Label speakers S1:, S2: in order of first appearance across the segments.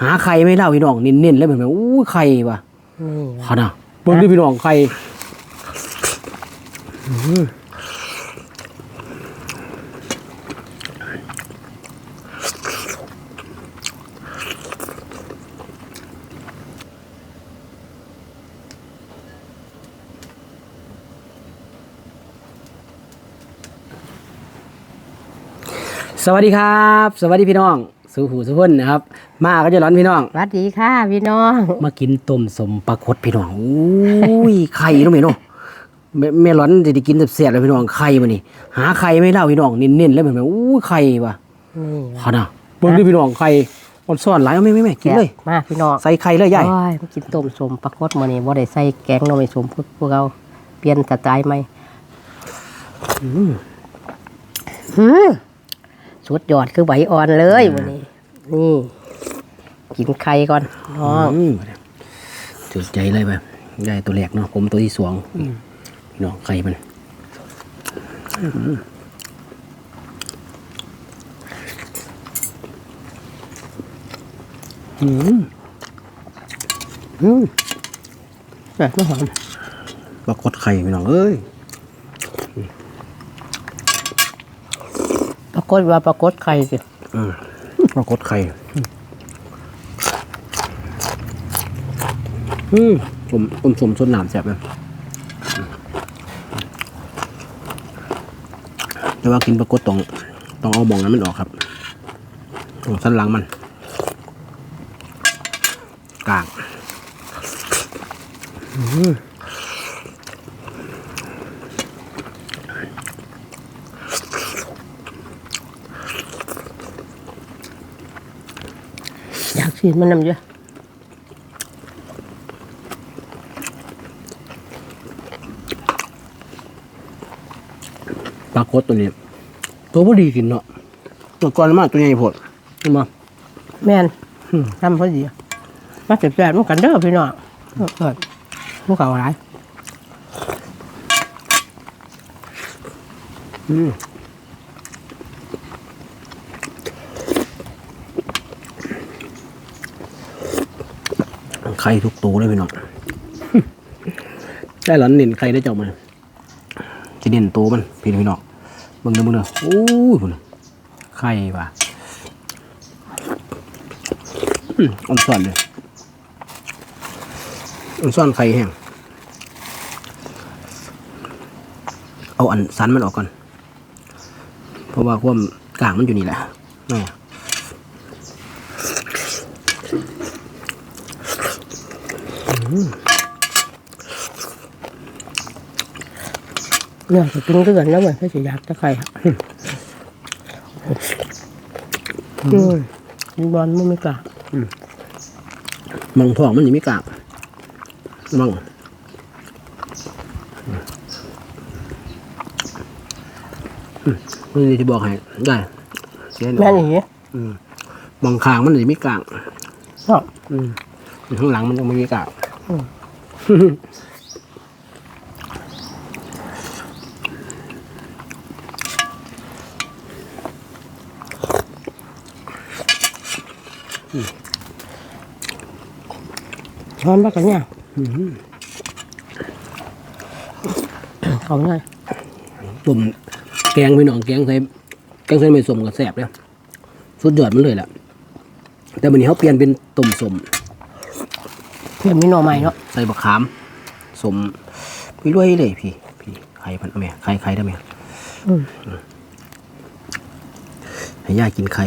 S1: หาไข่ไม่เล่าพี่น้องเน้นๆเลยเหมือนแบบอู้ไข่ว่ะ
S2: นี่
S1: ขนาดเบิ่งดิพี่น้องไข่อื้อสวัสดีครับ สวัสดีพี่น้อง สู่หูสุพนนะครับ มาก็จะร้อนพี่น้อง
S2: สวัสดีค่ะพี่น้อง
S1: มากินต้มสมปลาคดพี่น้องอุ้ยไข่เนาะแม่เนาะแม่แม่ร้อนจะได้กินแซ่บๆเลยพี่น้องไข่มานี่หาไข่ไม่เล่าพี่น้องเน้นๆเลยเหมือนแบบอู้ไข่ว่ะ
S2: นี่
S1: ขนาดเบิ่งดิพี่น้องไข่อ่อนซ่อนหลายเอาแม่แม่แม่กินเลย
S2: แซ่บมาพี่น้อง
S1: ใส่ไข่เลยใหญ่
S2: โอ้ยมากินต้มสมปลาคดมื้อนี้บ่ได้ใส่แกงหน่อไม้สมพวกพวกเราเปลี่ยนสไตล์ใหม่อืม สุดยอดคือใบอ่อนเลยมื้อนี้ นี่กินไข่ก่อนน้อง
S1: อืมจุดใจเลยไปได้ตัวแรกเนาะผมตัวที่สองพี่น้องไข่มันอืม
S2: อืมแบบไม่หอม
S1: ปลาคดไข่พี่น้องเอ้ย
S2: ปลากดว่าปลากดไข่สิ
S1: ปลาคดไข่อืมผมผมสมสดหนามแซ่บเลยแต่ว่ากินปลากดต้องต้องเอามองนั้นมันออกครับตรงสันหลังมันกลาง
S2: อยากกินมันนำเยอะ
S1: ปลากดตัวนี้ ตัวพอดีกินเนาะตัวก่อนมาตัวใหญ่โพดเห็นบ่
S2: แม่นทำพอดีมาแซ่บๆมันกันเด้อพี่น้องเกิดพวกเขาหลาย
S1: อืม ไข่ทุกตัวเลยพี่น้องได้หลอนเน้นไข่ได้เจ้ามันจะเน้นตัวมันพี่พี่น้องเบิ่งเด้อเบิ่งเด้อโอ้ยพุ่นน่ะไข่ว่ะอืมอ่อนซ่อนเลยอ่อนซ่อนไข่แห้งเอาอันสันมันออกก่อน เพราะว่าความกลางมันอยู่นี่แหละนี่
S2: เนี่ยจะกินเดือนแล้วเหมือนเขาจะอยากจะไข่อะอืมกินบอลมันไม่กล้า
S1: มองทองมันยังไม่กลางมองอืมนี่ที่บอกให้ได้เสียหน่
S2: แม่
S1: อย
S2: นอย่างนี้
S1: มองคางมันยังไม่กลาง
S2: ชอบ
S1: อืมข้างหลังมันยังไม่มีกลาง
S2: ช้อนปากกันเนี่ยเขาไง
S1: ตุ่มแกงพี่น้องแกงใส่แกงใส่ไม่สมกับแสบเลยสุดยอดมันเลยแหละแต่วันนี้เขาเปลี่ยนเป็นต้มสม
S2: เพื่อนมีหน่อใหม่เนาะ
S1: ใส่บะขาม สมพี่รวยเลยพี่ พี่ไข่พันเอาไหมไข่ไข่ได้ไหม
S2: อืม
S1: ให้ย่ากินไข่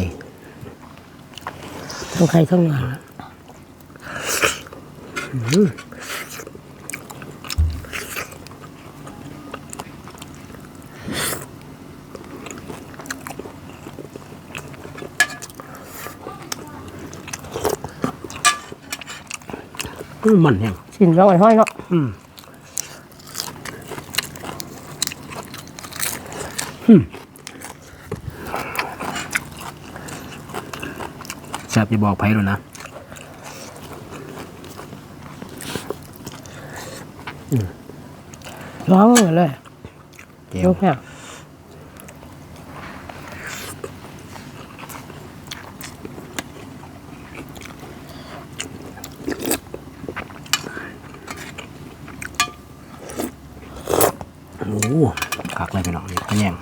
S2: ทั้งไข่ทั้งงาน
S1: มันแห้ง
S2: สินร้องไอ้ห้อยเนาะ
S1: อืมแซ่บจะบอกไผ่แล้วนะ
S2: ร้องเลย
S1: แก้
S2: ลู
S1: ว
S2: กแม่
S1: คักเลยพี่น้องนี่ขะแยง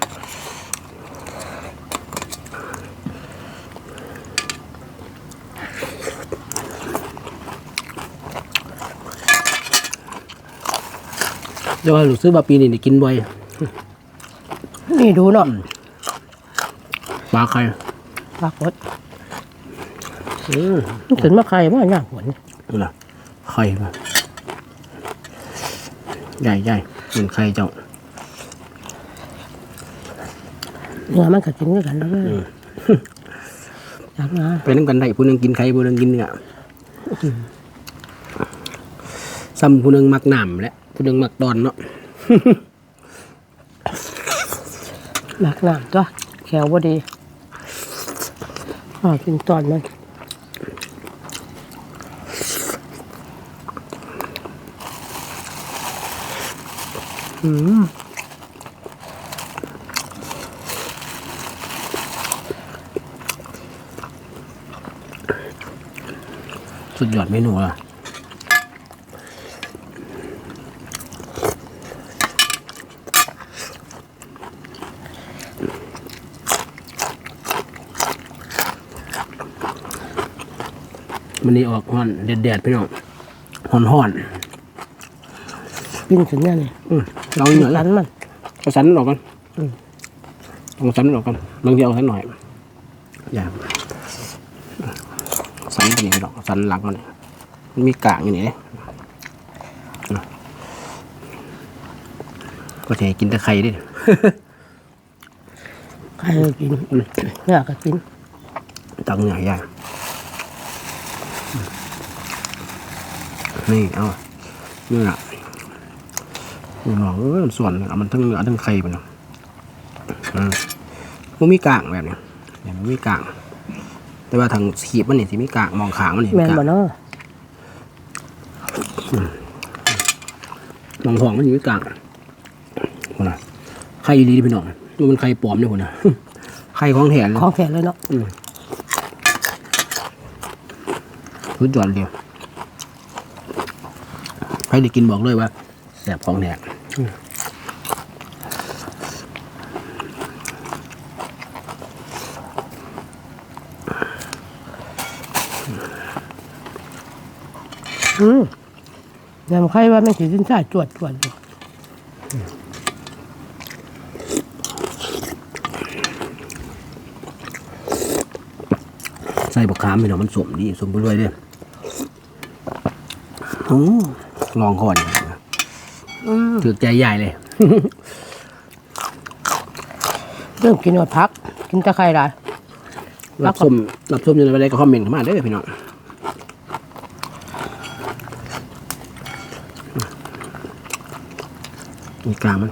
S1: เดี๋ยวว่ารู้สึกว่าปีนี้ได้กินบ่อย
S2: นี่ดูเนาะ
S1: ปลาไข่
S2: ปรากฏ
S1: อืม
S2: มันขึ้นมาใครว่าหน้าหวน
S1: นี่นะไข่มาใหญ่ใหญ่เป็นไข่เจ้า
S2: เนื้อมันก็กินด้วยกันแล้วเลยอยากมา
S1: ไปนั่งกันได้ผู้หนึงกินไข่ผู้หนึงกินเนื้ออซ้ำผู้หนึงมักหนำและ ผู้หนึงมักดอนเนาะ
S2: หนักหนาตัวแขวบ่ดีอ่ากินตอนมัน
S1: สุดยอดเมนูละ มันนี่ออกฮ้อนแดดๆพี่น้องฮ้อนฮ้อน
S2: ปิ้นขึ้นเนี่ยนี่
S1: ๆอืมเราเหนื่อย
S2: สั
S1: แล้ว
S2: นมัน
S1: เอาสันออกกัน
S2: อืม
S1: เอาสันออกกันลองเดียวสันหน่อยอย่าสันเป็นยังไงดอกสันหลังมันนี่มันมีกากอยู่นี่เลยก็จะให้กินแต่ไข่ดิ
S2: ใครก็กินเนื้อก็กิน
S1: ตังใหญ่ใหญ่ นี่เอานี่แหละนี่ลองเออส่วนเอามันทั้งเนื้อทั้งไข่ไปเนาะอืมมันมีกากแบบเนี้ยเนี่ยมันมีกากแต่ว่าทางขีบมันนี่สิมีกากมองขางมันนี่
S2: แม่น
S1: กาก
S2: บ่เนาะ
S1: มองทองมันอยู่มีกากคนน่ะไข่ดีพี่น้องดูมันไข่ปลอมด้วยคนน่ะไข่ของแถนเลย
S2: ของแข็งเลยเนาะ
S1: สุดยอดเดียวใครได้กินบอกเลยว่าแสบของแถน
S2: อืมยำไข่ว่าไม่สิสินชาจวดจวดอยู่
S1: ใส่บกขามพี่น้องมันสมดีสมไปด้วยเด้ อโอ้ลองก่อนถือใจใหญ่เลย
S2: เริ่มกินหมดพัก กินตะไคร้หลาย
S1: รับส้มรับส้มอยู่ในอะไรก็คอมเมนต์เข้ามาเด้อพี่น้องมีกลางมัน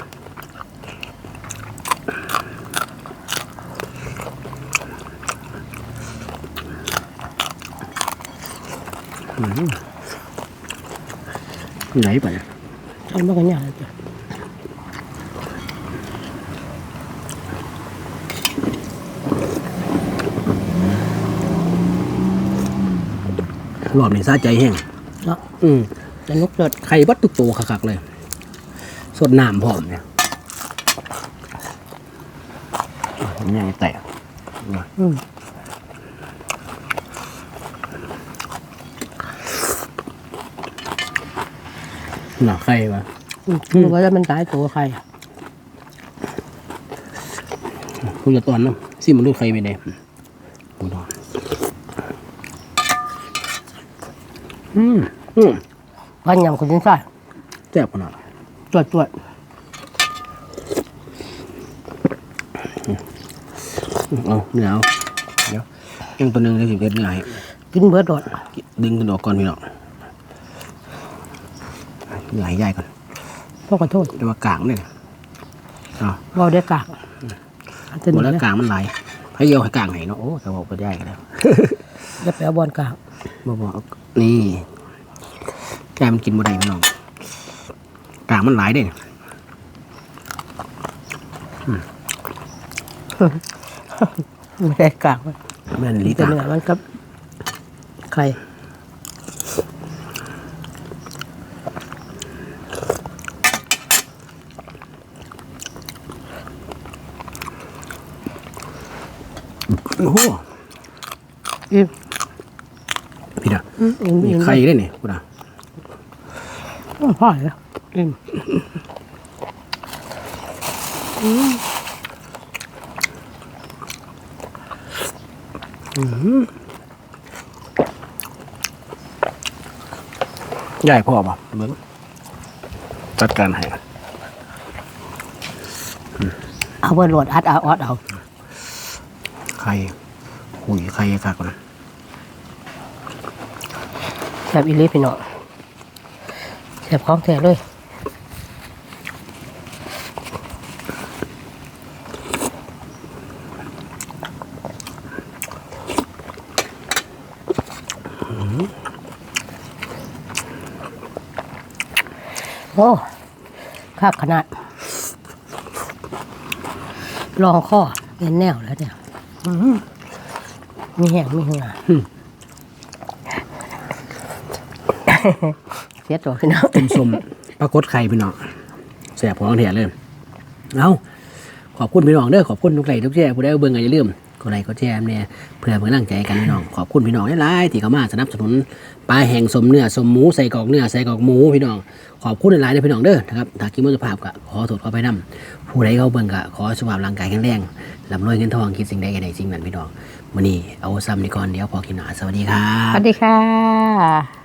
S1: อืม ไหนไปเนี่ย
S2: ใช่มากันอย่างจ้ะ
S1: รอบนี้ซาใจแห้ง
S2: เนาะ
S1: อืม
S2: จะนุกสด
S1: ไข่วัดตุกโตคักๆเลย สดน้ำพร้อมเนี่ยผมยังแตก
S2: อืม
S1: หนักไข่ปะ
S2: อืมดูว่าจะมันตายตัวใคร
S1: คุณละตอนเนาะซิมันดูไข่ไปเลยดูดอนอืมอืม
S2: พันยำคนสินชา
S1: แซ่บขนาด
S2: จวดจวด
S1: เอาเนื้อเอาเดี๋ยวยังตัวหนึ่งได้สิบเอ็ดเนื้อให้
S2: กินเบิดโดด
S1: ดึงกระดอกก่อนพี่น้อง เนื้อให้ใหญ่ก่อน
S2: พ่อขอโทษ
S1: แต่ว่ากลางเนี่ยเอา
S2: เราได้กากอันจะ
S1: ห
S2: ห
S1: ม
S2: นึ่
S1: ด
S2: ง
S1: แล้ว
S2: เลย
S1: กลางมันไหลายให้เยาให้กลางไหนเนาะโอ้แต่บอกไปได้กันแล้ว
S2: จะไปเอาบอลกาก
S1: บอกบอกเอานี่แกมันกินบ่ได้พี่น้องกลางมันหลายเด้
S2: ไม่ได้กากเลย
S1: แม่นลี
S2: แต่
S1: ตา
S2: เนื้อมันกับไข่
S1: อ โอ้โห
S2: อิ่ม
S1: พี่นะ
S2: อืมอิ่ม
S1: มี
S2: อิ่ม
S1: ไข่ด้วยนี่กูนะ
S2: อืมพ่อแล้วอิ่ม
S1: ใหญ่พ่อป่ะเบิ้งจัดการให้
S2: เอาเบอร์โหลดอัดเอาออดเอา
S1: ไข่หุยไข่คักก่อน
S2: แซ่บอีหลีพี่น้องแซ่บของแท้เลยโอ้คักขนาด ลองข้อเป็นแนวแล้วเนี่ยอื้อหือ มีแห้งมีเหงาเสียตัวพี่น้อง
S1: ต้มสมปลากดไข่พี่น้องแสบของเถียเลย เอาขอบคุณพี่น้องเด้อขอบคุณทุกไลค์ทุกแชร์ผู้ใดเอาเบิ่งก็อย่าลืม กดไลค์กดแชร์เนี่ยเพื่อเป็นกำลังใจกันพี่น้องขอบคุณพี่น้องหลายๆที่เข้ามาสนับสนุนปลาแห้งสมเนื้อสมหมูใส่กอกเนื้อใส่กอกหมูพี่น้องขอบคุณหลายๆเด้อพี่น้องเด้อนะครับถ้ากินมุสภาพก็ขอโทษขอไปนํผู้ใดเขาเบิ่งก็ขอสุขภาพร่างกายแข็งแรงร่ำรวยเงินทองคิดสิ่งใดก็ได้สิ่งนั้นพี่น้องมื้อนี้เอาซ้ำนี่ก่อนเดี๋ยวพอกินหนาสวัสดีครับส
S2: วัสดีค่ะ